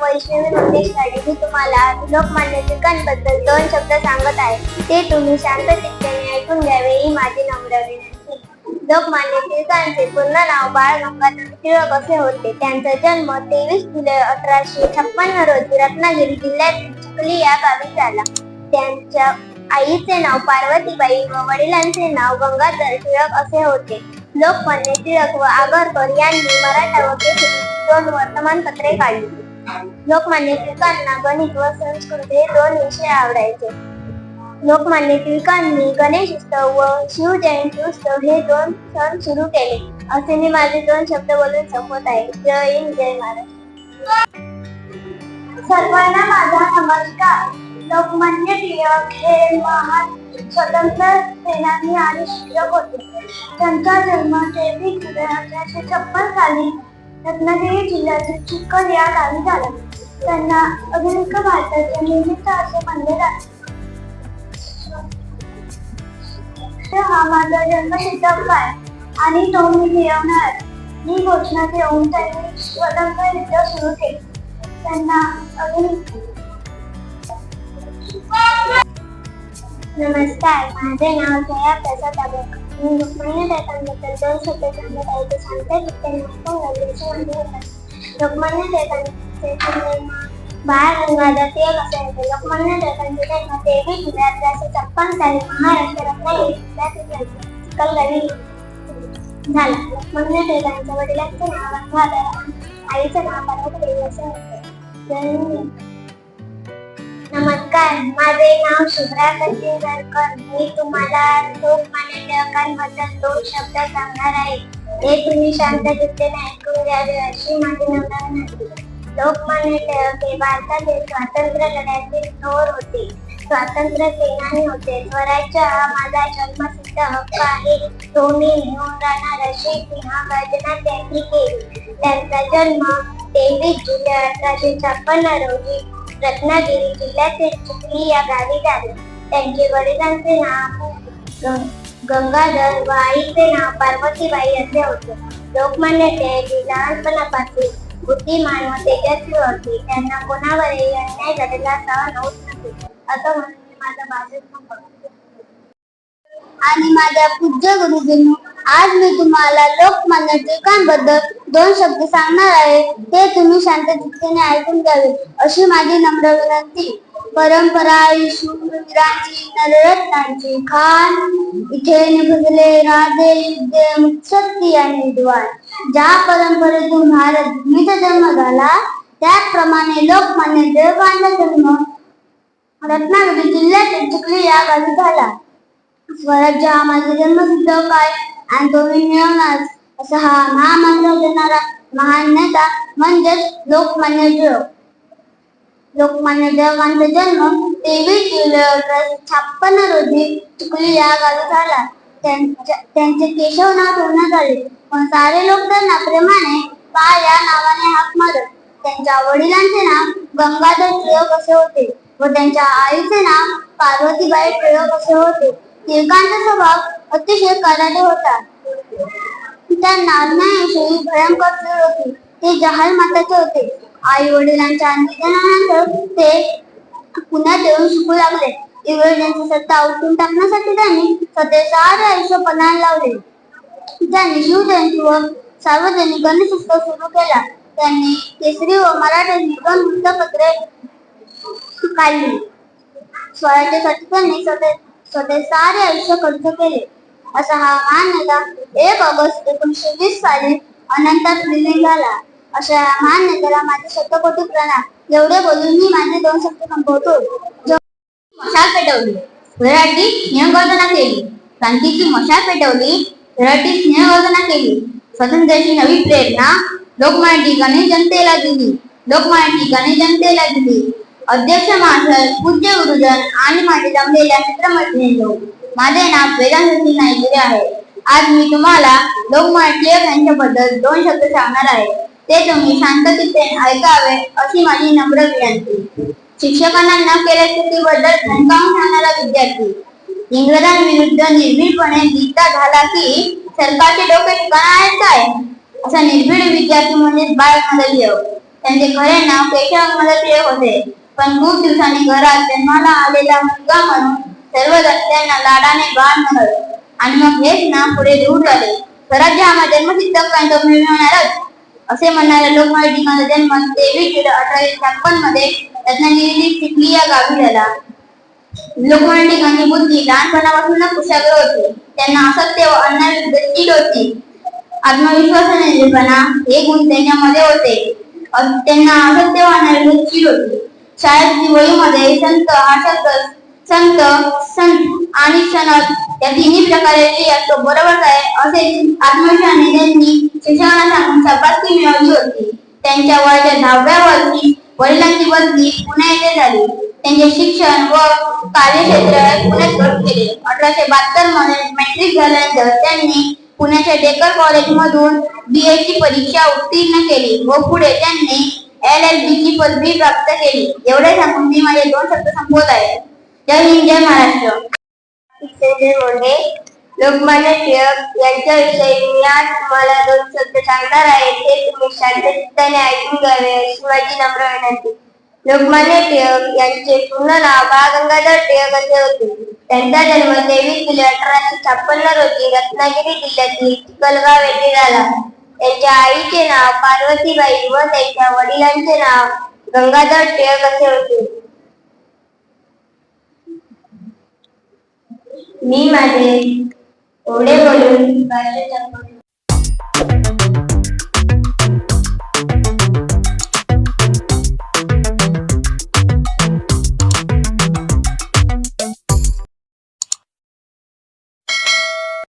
वैष्णवी मंगेश काळे मी तुम्हाला लोकमान्य टिळकांबद्दल दोन शब्द सांगत आहे. ते तुम्ही शांत चित्ताने ऐकून घ्यावे ही माझी नम्र विनंती. लोकमान्य टिळकांचे पूर्ण नाव बाळ गंगाधर टिळक असे होते. त्यांचा जन्म तेवीस जुलै अठराशे छप्पन्न रोजी रत्नागिरी जिल्ह्यातील चिखली या गावी झाला. त्यांच्या आईचे नाव पार्वतीबाई व वडिलांचे नाव गंगाधर टिळक असे होते. लोकमान्य टिळक व आगरकर यांनी मराठा व दोन वर्तमानपत्रे काढली. लोकमान्य टिळकांना गणित व संस्कृत हे दोन विषय आवडायचे. लोकमान्य टिळकांनी गणेश उत्सव व शिवजयंती उत्सव हे दोन सण सुरू केले. असे मी माझे दोन शब्द बोलून संपत आहे. जय हिंद जय महाराष्ट्र. सर्वांना माझा नमस्कार. लोकमान्य टिळक हे महान स्वतंत्र सेनानी आणि शिक्षक होते. त्यांचा जन्म तेवीस जुलै अठराशे छप्पन साली रत्नागिरी जिल्ह्यातील चिखल या गावी झाला. त्यांना अमेरिका भारताचे निमित्त असे मानले जाते. हा माझा जन्मसिद्ध आहे आणि तो मी मिळवणार. ही घोषणा देऊन त्यांनी स्वतंत्र युद्ध सुरू केले. त्यांना अजून नमस्कार माझे नाव जया प्रसाद आगरकर मी लोकमान्य टिळकांबद्दल दोन शब्द सांगत आहे ते सांगते तिथे त्यांनी ऐकून गरजेचे म्हणजे होतात. लोकमान्य टिळकांचे जन्म बाळ गंगाधर टिळक असे होते. लोकमान्य टिळकांचे जन्म तेवीस जुलै अठराशे छप्पन साली महाराष्ट्र रत्नागिरी जिल्ह्यातील चिखलगावी झाला. लोकमान्य टिळकांच्या वडिलांचे नाव गंगाधर आईचे नाव पार्वती देवी असे होते. नमस्कार. नमस्कार माझे नाव शुभ्रा कंदीलकर मी तुम्हाला लोकमान्य टिळकांबद्दल दोन शब्द सांगणार आहे. ते तुम्ही शांत चित्तेने ऐकून घ्यावे अशी माझी नम्र विनंती. लोकमान्य टिळक हे भारतातील स्वातंत्र्य लढ्यातील थोर होते. स्वातंत्र्य सेनानी होते. स्वराज्य हा माझा जन्मसिद्ध हक्क आहे. तो मी घेऊन राहणार अशी सिंहगर्जना त्यांनी केली. त्यांचा जन्म तेवीस जुलै अठराशे छप्पन्न रोजी रत्नागिरी जिल्ह्यातील चिखली या गावी झाले त्यांचे वडिलांचे नाव गंगाधर व आईचे नाव पार्वतीबाई असे होते. लोकमान्य टिळक लहानपणापासून बुद्धिमान व तेजस्वी होते. त्यांना कोणावरही अन्याय झालेला सहन होत नसे. असं म्हणून माझा भाषण आणि माझ्या पूज्य गुरुजींनी आज मी तुम्हाला लोकमान्य टिळकांबद्दल दोन शब्द सांगणार आहे. ते तुम्ही शांत चित्तेने ऐकून घ्यावे अशी माझी नम्र विनंती. परंपरा ही शूरवीरांची नररत्नांची खान. इथे निभजले राजे युद्धे आणि विद्वान. ज्या परंपरेतून भारत भूमीचा जन्म झाला त्याप्रमाणे लोकमान्य टिळकांचा जन्म रत्नागिरी जिल्ह्यातील चिखली या गावी झाला. स्वराज्य हा माझा जन्मसिद्ध काय? मिळवणार असा हा महामंत्र देणारा महान नेता म्हणजेच लोकमान्य टिळक. लोकमान्य टिळकांचा जन्म तेवीस जुलै अठराशे छप्पन्न रोजी चिखली या गावी झाला. त्यांचे केशव नाव ठेवण्यात आले. पण सारे लोक त्यांना प्रेमाने बाळ या नावाने हाक मारत. त्यांच्या वडिलांचे नाव गंगाधर टिळक असे होते व त्यांच्या आईचे नाव पार्वतीबाई टिळक असे होते. टिळकांचा स्वभाव अतिशय कराडे होता. त्यांना अन्यायाविषयी भयंकर तीळ होती. ते जहाल माताचे होते. आई वडिलांच्या निधनानंतर ते पुण्यात येऊन शिकू लागले. इंग्रजांची सत्ता उठून टाकण्यासाठी त्यांनी स्वतः सारे आयुष्य पणाला लावले. त्यांनी शिवजयंती जयंतीवर सार्वजनिक गणेश उत्सव सुरू केला. त्यांनी केसरी व मराठी दोन वृत्तपत्रे काढली. स्वराज्यासाठी त्यांनी स्वतः स्वतः सारे आयुष्य खर्च केले. असा हा महान नेता एक ऑगस्ट एकोणीसशे वीस साली अनंतात विलीन झाला अशा या महान नेत्याला माझे शतकोटी प्रणाम एवढे बोलून मी माझे दोन शब्द संपवतो. मशाल पेटवली घराटी स्नेहगर्जना केली. क्रांतीची मशाल पेटवली घराटी स्नेहगर्जना केली. स्वातंत्र्याची नवी प्रेरणा लोकमान्य ठिकाणी जनतेला दिली. लोकमान्य ठिकाणी जनतेला दिली. अध्यक्ष महाशय पूज्य गुरुजन आणि माझे जमलेल्या मित्रमैत्रिणींनो माझे नाव वेदांत सचिन आहे. आज मी तुम्हाला लोकमान्य टिळक यांच्याबद्दल दोन शब्द सांगणार आहे. ते तुम्ही शांततेने ऐकावे अशी माझी नम्र विनंती. शिक्षकांना न केल्या चुकीबद्दल धनकावून सांगणारा विद्यार्थी. इंग्रजांविरुद्ध निर्भीडपणे गीता झाला की सरकारचे डोके ठिकाणा आहेत काय असा निर्भीड विद्यार्थी म्हणजे बाळ मदलिय त्यांचे खरे नाव केशव मदलिय होते. पण खूप दिवसांनी घरात जन्माला आलेला मुलगा म्हणून सर्वजण त्यांना लाडाने बाण म्हणत. आणि मग हेच ना पुढे दूर झाले. स्वराज्य हा माझा जन्मसिद्ध हक्कांचा मिळवणारच. असे म्हणणाऱ्या लोकमान्य टिळकांचा जन्म तेवीस जुलै अठराशे छप्पनमध्ये रत्नागिरीतील चिखली या गावी झाला. लोकमान्य टिळकांची बुद्धी लहानपणापासूनच कुशाग्र होती. त्यांना असत्य व अन्याविरुद्ध चीड होती. आत्मविश्वासाने निर्पणा हे गुण त्यांच्यामध्ये होते. त्यांना असत्य व अन्याविरुद्ध चीड होती. शाळेत वहीमध्ये संत हा शब्द संत संत आणि सनत या तिन्ही प्रकारे असतो बरोबर आहे असे आत्मविश्वासाने त्यांनी शिक्षकांना सांगून शाबासकी मिळवली होती. त्यांच्या वयाच्या दहाव्या वर्षी वडिलांची बदली पुणे येथे झाली. त्यांचे शिक्षण व कार्यक्षेत्र पुण्यात सुरू केले. अठराशे बहात्तरमध्ये मॅट्रिक झाल्यानंतर त्यांनी पुण्याच्या डेकर कॉलेज मधून बी ची परीक्षा उत्तीर्ण केली व पुढे त्यांनी एल एल बी ची पदवी प्राप्त केली. एवढे सांगून मी माझे दोन शब्द संपवत आहे. जय हिंद जय महाराष्ट्र संजय मोंढे लोकमान्य टिळक यांच्याविषयी मी आज तुम्हाला दोन शब्द सांगणार आहे ते तुम्ही शांतचित्ताने ऐकून घ्यावे अशी माझी नम्र विनंती लोकमान्य टिळक यांचे पूर्ण नाव बाळ गंगाधर टिळक असे होते त्यांचा जन्म तेवीस जुलै अठराशे छप्पन्न रोजी रत्नागिरी जिल्ह्यातील चिखलगाव येथे झाला त्यांच्या आईचे नाव पार्वतीबाई व त्यांच्या वडिलांचे नाव गंगाधर टिळक असे होते मी माझे ओढे बोलून भाषण